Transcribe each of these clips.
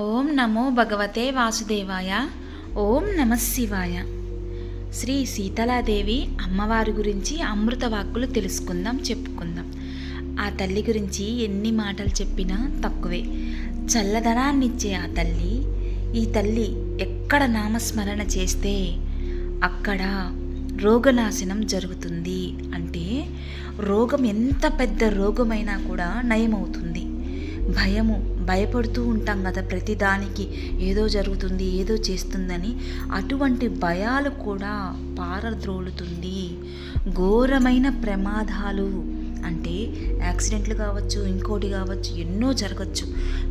ఓం నమో భగవతే వాసుదేవాయ. ఓం నమశివాయ శ్రీ సీతలాదేవి అమ్మవారి గురించి అమృత వాక్కులు తెలుసుకుందాం చెప్పుకుందాం. ఆ తల్లి గురించి ఎన్ని మాటలు చెప్పినా తక్కువే. చల్లదనాన్నిచ్చే ఆ తల్లి ఈ తల్లి ఎక్కడ నామస్మరణ చేస్తే అక్కడ రోగనాశనం జరుగుతుంది అంటే రోగం ఎంత పెద్ద రోగమైనా కూడా నయమవుతుంది. భయము భయపడుతూ ఉంటాం కదా ప్రతిదానికి ఏదో జరుగుతుంది ఏదో చేస్తుందని. అటువంటి భయాలు కూడా పారద్రోలుతుంది. ఘోరమైన ప్రమాదాలు అంటే యాక్సిడెంట్లు కావచ్చు ఇంకోటి కావచ్చు ఎన్నో జరగచ్చు.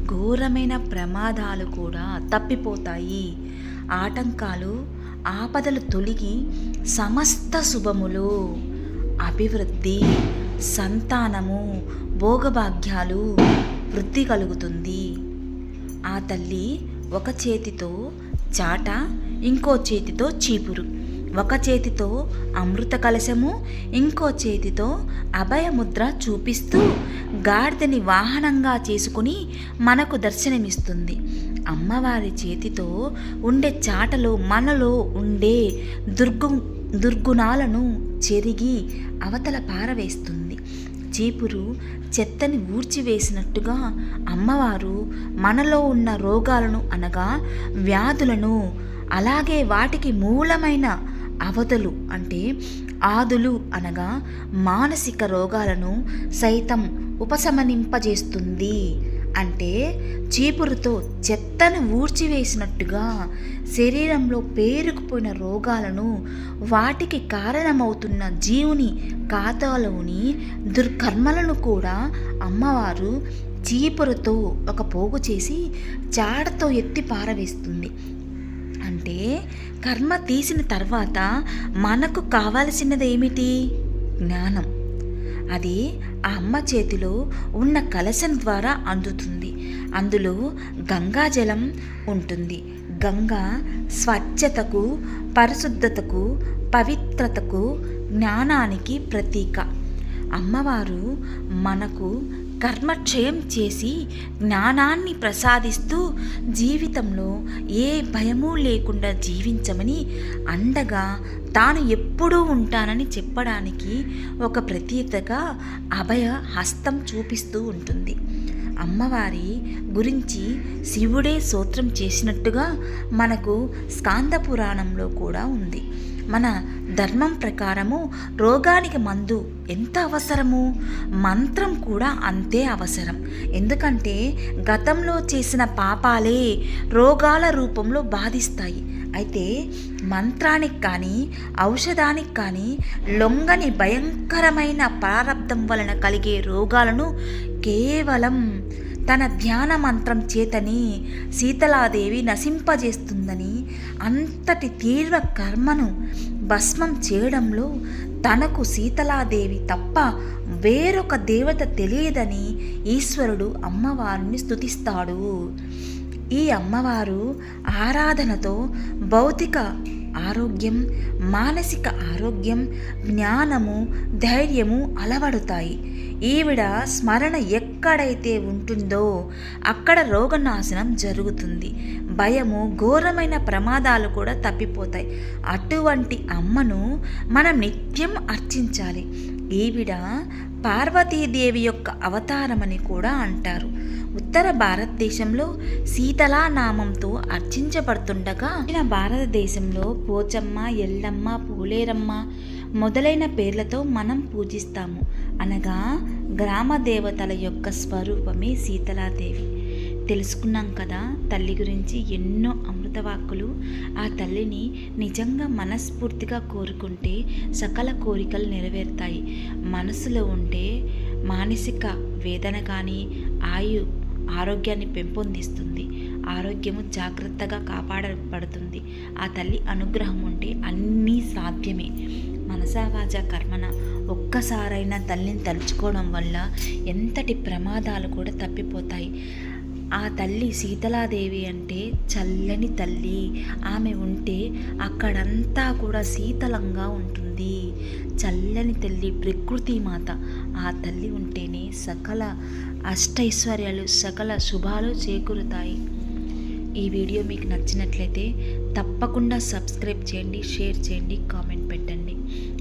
ఘోరమైన ప్రమాదాలు కూడా తప్పిపోతాయి. ఆటంకాలు ఆపదలు తొలగి సమస్త శుభములు అభివృద్ధి సంతానము భోగభాగ్యాలు వృద్ధి కలుగుతుంది. ఆ తల్లి ఒక చేతితో చాట ఇంకో చేతితో చీపురు. ఒక చేతితో అమృత కలశము ఇంకో చేతితో అభయముద్ర చూపిస్తూ గాడిదని వాహనంగా చేసుకుని మనకు దర్శనమిస్తుంది. అమ్మవారి చేతితో ఉండే చాటలో మనలో ఉండే దుర్గు దుర్గుణాలను చెరిగి అవతల పారవేస్తుంది. చీపురు చెత్తని ఊడ్చివేసినట్టుగా అమ్మవారు మనలో ఉన్న రోగాలను అనగా వ్యాధులను అలాగే వాటికి మూలమైన అవధులు అంటే ఆదులు అనగా మానసిక రోగాలను సైతం ఉపశమనింపజేస్తుంది. అంటే చీపురుతో చెత్తను ఊడ్చివేసినట్టుగా శరీరంలో పేరుకుపోయిన రోగాలను వాటికి కారణమవుతున్న జీవుని ఖాతాలోని దుర్కర్మలను కూడా అమ్మవారు చీపురుతో ఒక పోగు చేసి చాడతో ఎత్తి పారవేస్తుంది. అంటే కర్మ తీసిన తర్వాత మనకు కావలసినది ఏమిటి జ్ఞానం. అది ఆ అమ్మ చేతిలో ఉన్న కలశం ద్వారా అందుతుంది. అందులో గంగాజలం ఉంటుంది. గంగా స్వచ్ఛతకు పరిశుద్ధతకు పవిత్రతకు జ్ఞానానికి ప్రతీక. అమ్మవారు మనకు కర్మక్షయం చేసి జ్ఞానాన్ని ప్రసాదిస్తూ జీవితంలో ఏ భయము లేకుండా జీవించమని అండగా తాను ఎప్పుడూ ఉంటానని చెప్పడానికి ఒక ప్రతీతగా అభయ హస్తం చూపిస్తూ ఉంటుంది. అమ్మవారి గురించి శివుడే సూత్రం చేసినట్టుగా మనకు స్కాంద పురాణంలో కూడా ఉంది. మన ధర్మం ప్రకారము రోగానికి మందు ఎంత అవసరము? మంత్రం కూడా అంతే అవసరం. ఎందుకంటే గతంలో చేసిన పాపాలే రోగాల రూపంలో బాధిస్తాయి. అయితే మంత్రానికి కానీ ఔషధానికి కానీ లొంగని భయంకరమైన ప్రారంధం వలన కలిగే రోగాలను కేవలం తన ధ్యాన మంత్రం చేతని శీతలాదేవి నశింపజేస్తుందని అంతటి తీవ్ర కర్మను భస్మం చేయడంలో తనకు సీతలాదేవి తప్ప వేరొక దేవత తెలియదని ఈశ్వరుడు అమ్మవారిని స్తుతిస్తాడు. ఈ అమ్మవారు ఆరాధనతో భౌతిక ఆరోగ్యం మానసిక ఆరోగ్యం జ్ఞానము ధైర్యము అలవడుతాయి. ఈవిడ స్మరణ ఎక్కడైతే ఉంటుందో అక్కడ రోగనాశనం జరుగుతుంది. భయము ఘోరమైన ప్రమాదాలు కూడా తప్పిపోతాయి. అటువంటి అమ్మను మనం నిత్యం అర్చించాలి. ఈవిడ పార్వతీదేవి యొక్క అవతారమని కూడా అంటారు. ఉత్తర భారతదేశంలో శీతలా నామంతో అర్చించబడుతుండగా దక్షిణ భారతదేశంలో పోచమ్మ ఎల్లమ్మ పూలేరమ్మ మొదలైన పేర్లతో మనం పూజిస్తాము. అనగా గ్రామ దేవతల యొక్క స్వరూపమే శీతలాదేవి. తెలుసుకున్నాం కదా తల్లి గురించి ఎన్నో అమృతవాక్కులు. ఆ తల్లిని నిజంగా మనస్ఫూర్తిగా కోరుకుంటే సకల కోరికలు నెరవేరుతాయి. మనసులో ఉండే మానసిక వేదన కానీ ఆయు ఆరోగ్యాన్ని పెంపొందిస్తుంది. ఆరోగ్యము జాగ్రత్తగా కాపాడబడుతుంది. ఆ తల్లి అనుగ్రహం ఉంటే అన్నీ సాధ్యమే. మనసావాజ కర్మన? ఒక్కసారైనా తల్లిని తలుచుకోవడం వల్ల ఎంతటి ప్రమాదాలు కూడా తప్పిపోతాయి. ఆ తల్లి శీతలాదేవి అంటే చల్లని తల్లి. ఆమె ఉంటే అక్కడంతా కూడా శీతలంగా ఉంటుంది. చల్లని తల్లి ప్రకృతి మాత. ఆ తల్లి ఉంటేనే సకల అష్టైశ్వర్యాలు సకల శుభాలు చేకూరుతాయి. ఈ వీడియో మీకు నచ్చినట్లయితే తప్పకుండా సబ్స్క్రైబ్ చేయండి షేర్ చేయండి కామెంట్ పెట్టండి.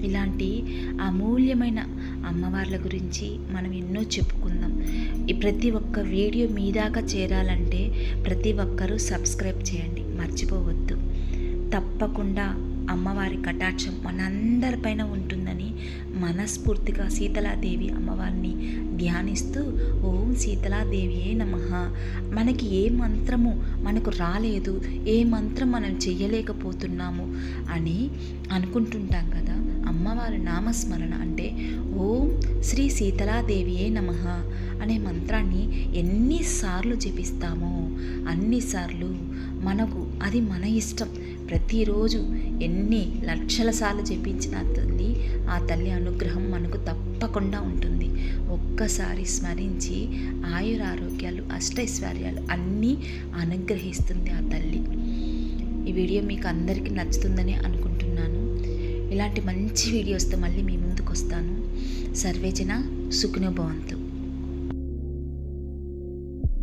ఇలాంటి అమూల్యమైన అమ్మవార్ల గురించి మనం ఎన్నో చెప్పుకుందాం. ఈ ప్రతి ఒక్క వీడియో మీ దాకా చేరాలంటే ప్రతి ఒక్కరూ సబ్స్క్రైబ్ చేయండి మర్చిపోవద్దు. తప్పకుండా అమ్మవారి కటాక్షం మనందరిపైన ఉంటుందని మనస్ఫూర్తిగా సీతలాదేవి అమ్మవారిని ధ్యానిస్తూ ఓం శీతలాదేవియే నమ. మనకి ఏ మంత్రము మనకు రాలేదు ఏ మంత్రం మనం చేయలేకపోతున్నాము అని అనుకుంటుంటాం కదా. అమ్మవారి నామస్మరణ అంటే ఓం శ్రీ సీతలాదేవియే నమ అనే మంత్రాన్ని ఎన్నిసార్లు జపిస్తామో అన్నిసార్లు మనకు అది మన ఇష్టం. ప్రతిరోజు ఎన్ని లక్షల సార్లు జపించిన తల్లి ఆ తల్లి అనుగ్రహం మనకు తప్పకుండా ఉంటుంది. ఒక్కసారి స్మరించి ఆయురారోగ్యాలు అష్టైశ్వర్యాలు అన్నీ అనుగ్రహిస్తుంది ఆ తల్లి. ఈ వీడియో మీకు అందరికీ నచ్చుతుందని అనుకుంటున్నాను. ఇలాంటి మంచి వీడియోస్తో మళ్ళీ మీ ముందుకు వస్తాను సర్వేజన సుఖినో